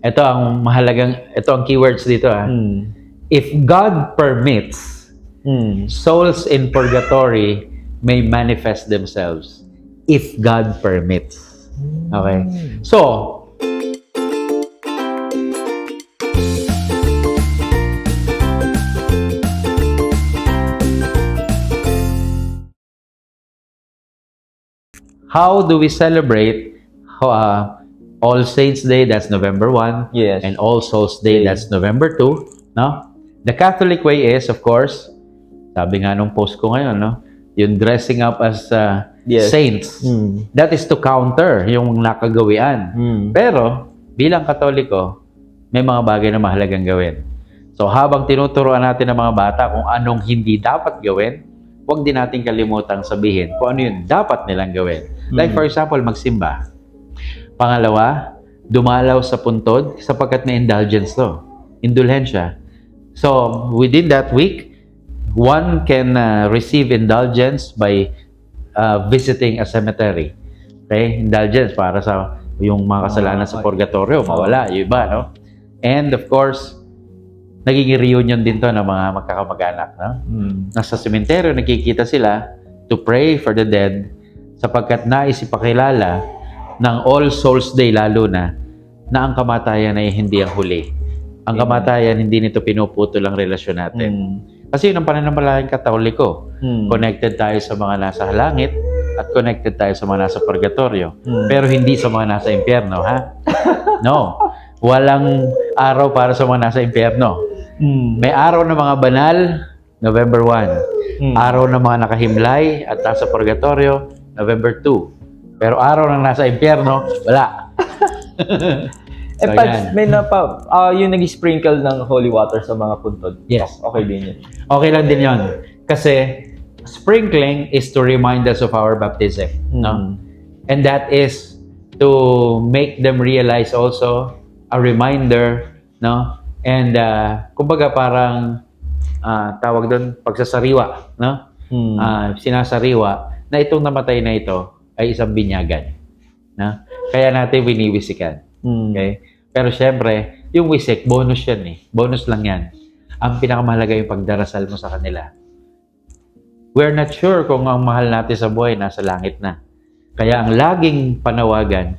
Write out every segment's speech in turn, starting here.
Ito ang mahalagang, ito ang keywords dito ah. Mm. If God permits, Mm. souls in purgatory may manifest themselves. If God permits. Okay? So, how do we celebrate uh, All Saints Day, that's November 1, Yes. and All Souls Day, Day. that's November 2, no? The Catholic way is, of course, sabi nga nung post ko ngayon, no? Yung dressing up as uh, Yes. saints. Mm. That is to counter yung nakagawian. Mm. Pero, bilang katoliko, may mga bagay na mahalagang gawin. So, habang tinuturuan natin ng mga bata kung anong hindi dapat gawin, huwag din natin kalimutang sabihin kung ano yung dapat nilang gawin. Like Mm. for example, magsimba. Pangalawa, dumalaw sa puntod sapagkat may indulgence to. Indulhensya. So, within that week, one can uh, receive indulgence by uh, visiting a cemetery. Okay? Indulgence para sa yung mga kasalanan sa okay. purgatorio, mawala, yung iba, no? And of course, nagiging reunion din to ng mga magkakamag-anak, no? Mm. Nasa sementeryo, nakikita sila to pray for the dead sapagkat nais ipakilala ng All Souls Day lalo na na ang kamatayan ay hindi ang huli. Ang Amen. kamatayan, hindi nito pinuputol ang relasyon natin. Mm. Kasi yun ang pananampalatayang katoliko. Mm. Connected tayo sa mga nasa langit at connected tayo sa mga nasa purgatorio. Mm. Pero hindi sa mga nasa impyerno, ha? No. Walang araw para sa mga nasa impyerno. Mm. May araw ng mga banal, November 1. Mm. Araw ng mga nakahimlay at nasa purgatorio, November 2. Pero araw ng nasa impyerno, wala. Eh, So, Pads, yan. may napa, ah yung nag-sprinkle ng holy water sa mga puntod. Yes. Okay din yun. Okay lang din yon. Kasi sprinkling is to remind us of our baptism. No? Mm. And that is to make them realize also a reminder, no? And uh, kumbaga parang ah, tawag doon pagsasariwa, no? Mm. Ah, sinasariwa na itong namatay na ito ay isang binyagan. Na? Kaya natin winiwisikan. Mm. Okay? Pero syempre, yung wisik, bonus yan eh. Bonus lang yan. Ang pinakamahalaga yung pagdarasal mo sa kanila. We're not sure kung ang mahal natin sa buhay nasa langit na. Kaya ang laging panawagan,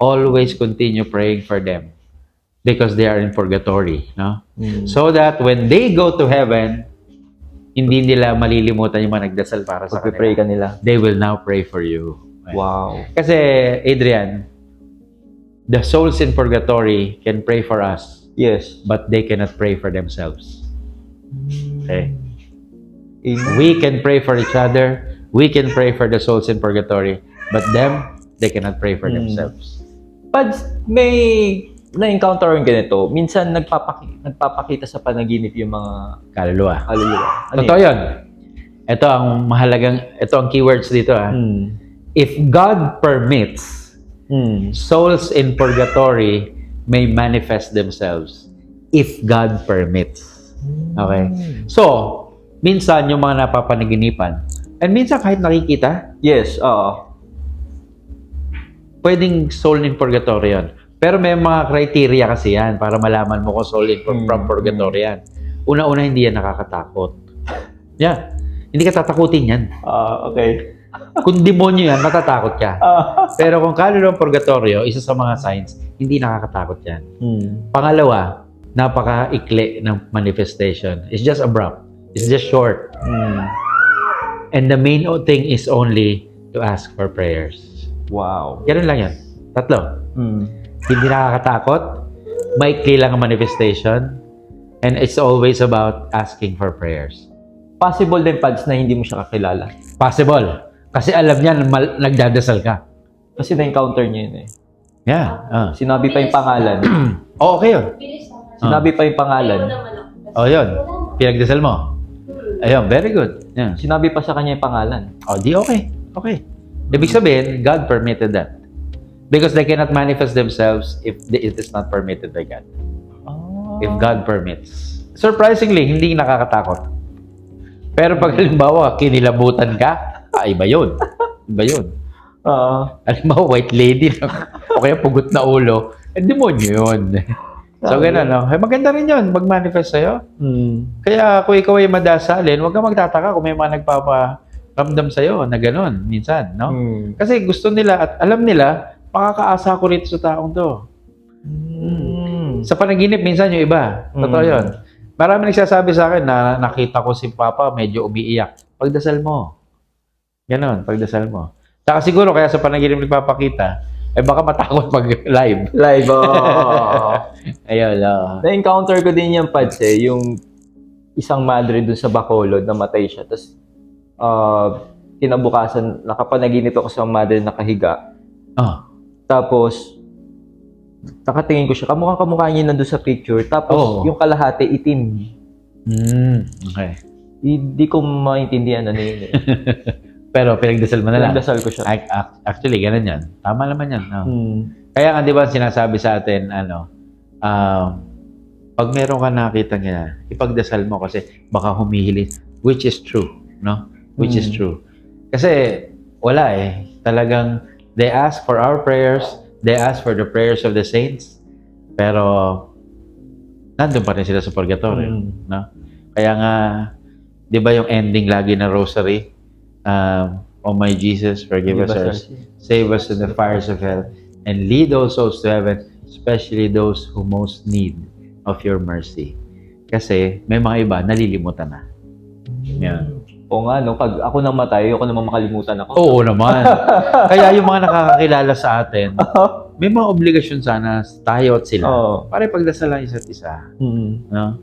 always continue praying for them because they are in purgatory. No? Mm. So that when they go to heaven, hindi nila malilimutan yung mga nagdasal para sa kanila. ka nila. They will now pray for you. Wow. Kasi, Adrian, the souls in purgatory can pray for us, Yes. but they cannot pray for themselves. Okay? Amen. We can pray for each other. We can pray for the souls in purgatory, but them, they cannot pray for Hmm. themselves. Pads, may na-encounter yung ganito. Minsan nagpapaki- nagpapakita sa panaginip yung mga Kaluluwa. kaluluwa. Ano Totoo yun. Ito ang mahalagang, ito ang keywords dito ah. yun? If God permits, Mm. Mm. souls in purgatory may manifest themselves. If God permits. Okay? So, minsan yung mga napapanaginipan, and minsan kahit nakikita, Yes, oo. pwedeng soul in purgatory yun. Pero may mga criteria kasi yan para malaman mo kung soul in Hmm, from purgatory yan. Una-una, hindi yan nakakatakot. Yeah. Hindi ka tatakutin yan. Ah, okay. Kung demonyo yan, matatakot ka. Ah. Pero kung kaluluwang purgatorio, isa sa mga signs, hindi nakakatakot yan. Mm. Pangalawa, napaka-ikli ng manifestation. It's just abrupt. It's just short. Mm. And the main thing is only to ask for prayers. Wow. Ganun lang yan. Tatlo. Mm. Hindi nakakatakot. Maikli lang ang manifestation. And it's always about asking for prayers. Possible din, Pads, na hindi mo siya kakilala. Possible. Kasi alam niya, na mal- nagdadasal ka. Kasi na-encounter niya yun eh. Yeah. ah. Sinabi pa yung pangalan. Oh, okay yun. Sinabi pa yung pangalan. Oh, yun. Pinagdasal mo. Ayun, very good. Yeah. Sinabi pa sa kanya yung pangalan. Oh, di okay. Okay. Ibig sabihin, God permitted that. Because they cannot manifest themselves if it is not permitted by God. Oh. If God permits. Surprisingly, hindi nakakatakot. Pero pag halimbawa, kinilabutan ka, ah, iba yun. Iba yun. Oo. Halimbawa, white lady lang. o kaya pugot na ulo, Eh, demonyo yun. so, Sabi. ganun, no? Eh, maganda rin yun, mag-manifest sa'yo. Mm. Kaya kung ikaw ay madasalin, huwag kang magtataka kung may mga nagpaparamdam sa'yo na ganun, minsan, no? Mm. Kasi gusto nila at alam nila, makakaasa ko rito sa taong to. Mm. Sa panaginip, minsan yung iba. Totoo Mm. yun. Marami nagsasabi sa akin na nakita ko si Papa medyo umiiyak. Pagdasal mo. Ganon, pagdasal mo. Saka siguro kaya sa panaginip nagpapakita, eh baka matakot pag live. Live, oh. Ayun, oh. Na-encounter ko din yung pads eh, yung isang madre dun sa Bacolod, namatay siya. Tapos, ah, kinabukasan, nakapanaginip ako sa madre nakahiga. Oh. Tapos, nakatingin ko siya, kamukha kamukha niya nandun sa picture. Tapos, Oo. yung kalahati, itim. Mm, okay. Hindi ko maintindihan ano yun eh. Pero pinagdasal mo na lang. Nagdasal ko siya. Ac- ac- Actually, ganun yan. Tama naman yan. no? Hmm. Kaya nga, di ba, sinasabi sa atin, ano, um, pag meron ka nakita niya, ipagdasal mo kasi baka humihili, which is true, no? Which is Mm. true. Kasi, wala eh. Talagang, they ask for our prayers, they ask for the prayers of the saints, pero, nandun pa rin sila sa purgatorio, Mm. no? Kaya nga, di ba yung ending lagi ng rosary, um, Oh my Jesus, forgive us our Save us in the fires of hell and lead all souls to heaven, especially those who most need of your mercy. Kasi may mga iba nalilimutan na. Yan. Oo nga, no? Pag ako namatay, ako naman makalimutan ako. Oo naman. Kaya yung mga nakakakilala sa atin, may mga obligasyon sana tayo at sila. Oo. Para ipagdasal ang isa't isa. Hmm. No?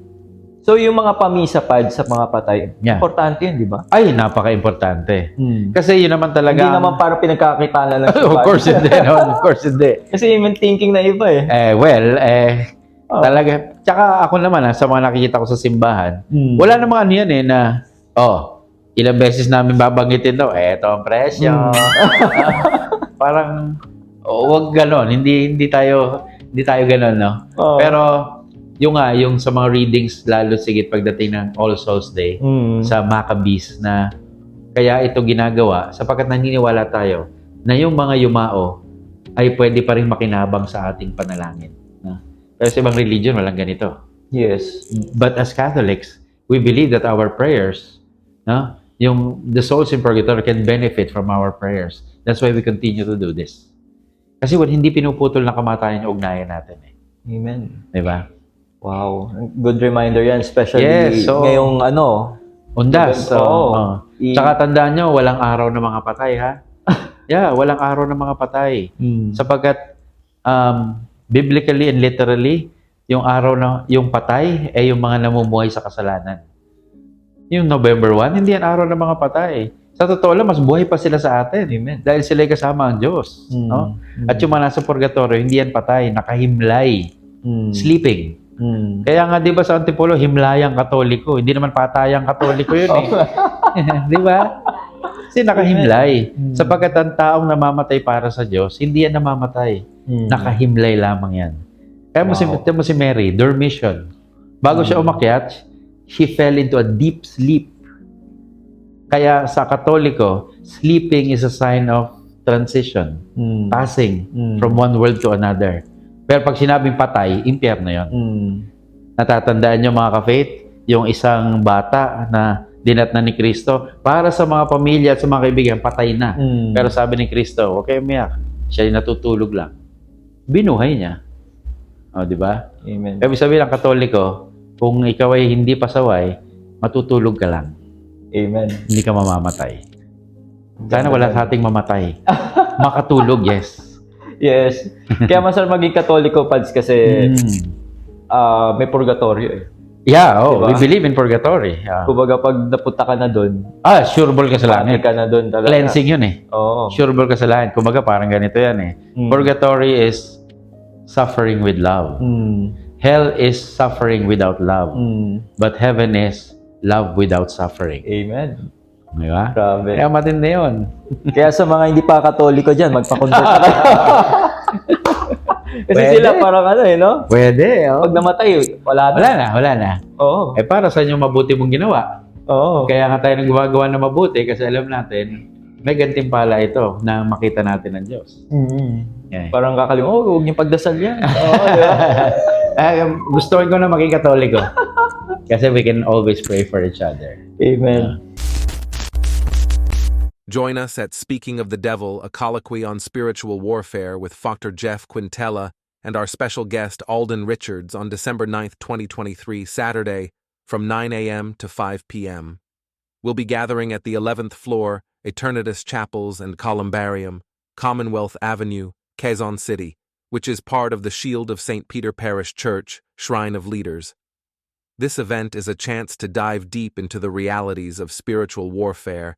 So, yung mga pamisa pad sa mga patay, Yeah. importante yun, di ba? Ay, napaka-importante. Hmm. Kasi yun naman talaga... Hindi naman para pinagkakita lang sa of course hindi. no? Of course hindi. Kasi yung thinking na iba eh. Eh, well, eh, Oh. talaga. Tsaka ako naman, ha, sa mga nakikita ko sa simbahan, Hmm. Wala namang ano yan eh na, oh, ilang beses namin babanggitin to, eto ang presyo. Mm. Ah, parang, oh, wag ganon. Hindi, hindi tayo, hindi tayo ganon, no? Oo. Pero, yung nga, yung sa mga readings, lalo sigit pagdating ng All Souls Day, Hmm. sa Maccabees na kaya ito ginagawa sapagkat naniniwala tayo na yung mga yumao ay pwede pa rin makinabang sa ating panalangin. No? Pero sa ibang religion, walang ganito. Yes. But as Catholics, we believe that our prayers, no, yung the souls in purgatory can benefit from our prayers. That's why we continue to do this. Kasi wala hindi pinuputol na kamatayan yung ugnayan natin eh. Amen. Di ba? Wow. Good reminder yan. Especially Yes, so- ngayong ano. Undas. So, Oo. oh. i- Tsaka tandaan nyo, walang araw ng mga patay ha. yeah, walang araw ng mga patay. Hmm. Sapagkat um, biblically and literally, yung araw na yung patay ay yung mga namumuhay sa kasalanan. Yung November 1, hindi yan araw ng mga patay. Sa totoo lang, mas buhay pa sila sa atin. Amen. Dahil sila ay kasama ang Diyos. Hmm. No? At yung mga nasa purgatorio, hindi yan patay, nakahimlay, Hmm. sleeping. Hmm. Kaya nga, di ba sa Antipolo, himlayang katoliko. Hindi naman patayang katoliko yun eh. di ba? Kasi nakahimlay. Mm. Sapagkat ang taong namamatay para sa Diyos, hindi yan namamatay. Hmm. Nakahimlay lamang yan. Kaya mo, si, Wow. tignan mo si Mary, dormition. Bago siya Mm. umakyat, she fell into a deep sleep. Kaya sa Katoliko, sleeping is a sign of transition, Hmm. passing Hmm. from one world to another. Pero pag sinabing patay, impyerno yon. Hmm. Natatandaan nyo mga ka-faith, yung isang bata na dinat na ni Kristo, para sa mga pamilya at sa mga kaibigan, patay na. Hmm. Pero sabi ni Kristo, kayo umiyak. Siya ay natutulog lang. Binuhay niya. O, di ba? Amen. Ibig sabihin ng Katoliko, kung ikaw ay hindi pasaway, matutulog ka lang. Amen. Hindi ka mamamatay. Sana wala sa ating mamatay. Makatulog, yes. Yes. Kaya masarap maging katoliko, Pads, kasi Mm. ah, may purgatorio eh. Yeah, oh, Diba? we believe in purgatory. Ah, Kumbaga, pag napunta ka na doon, ah sure ball ka sa langit. ka na doon talaga. Cleansing yun eh. Oo. Sure ball ka sa langit. Kumbaga parang ganito yan eh. Mm. Purgatory is suffering with love. Hmm. Hell is suffering without love. Hmm. But heaven is love without suffering. Amen. Di ba? Grabe. Kaya matindi yun. Kaya sa mga hindi pa katoliko dyan, magpa-convert na kayo. Kasi Pwede. sila parang ano eh, no? Pwede. Oh. Pag namatay, wala na. Wala na, wala na. Oo. Eh para sa inyo mabuti mong ginawa. Oo. Kaya nga tayo nagumagawa na mabuti kasi alam natin, may gantimpala ito na makita natin ng Diyos. Yeah. Parang kakalimutan, oh, huwag niyong pagdasal yan. Oo, di ba? Ah, gusto ko na maging katoliko. Kasi we can always pray for each other. Amen. Join us at Speaking of the Devil, a colloquy on spiritual warfare with Dr. Jeff Quintella and our special guest Alden Richards on December 9th, 2023, Saturday, from 9 a.m. to 5 p.m. We'll be gathering at the 11th floor, Eternitas Chapels and Columbarium, Commonwealth Avenue, Quezon City, which is part of the Shield of St. Peter Parish Church, Shrine of Leaders. This event is a chance to dive deep into the realities of spiritual warfare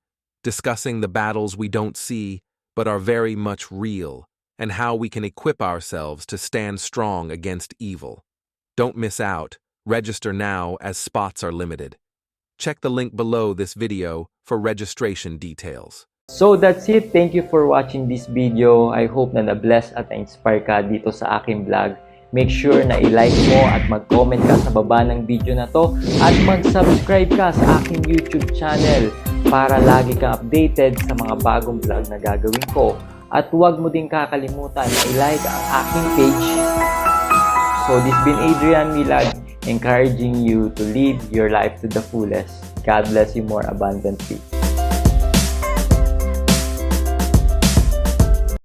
discussing the battles we don't see but are very much real, and how we can equip ourselves to stand strong against evil. Don't miss out. Register now as spots are limited. Check the link below this video for registration details. So that's it. Thank you for watching this video. I hope na na-bless at na-inspire ka dito sa aking vlog. Make sure na i-like mo at mag-comment ka sa baba ng video na to at mag-subscribe ka sa aking YouTube channel para lagi kang updated sa mga bagong vlog na gagawin ko. At huwag mo din kakalimutan na i-like ang aking page. So this been Adrian Milad encouraging you to live your life to the fullest. God bless you more abundantly.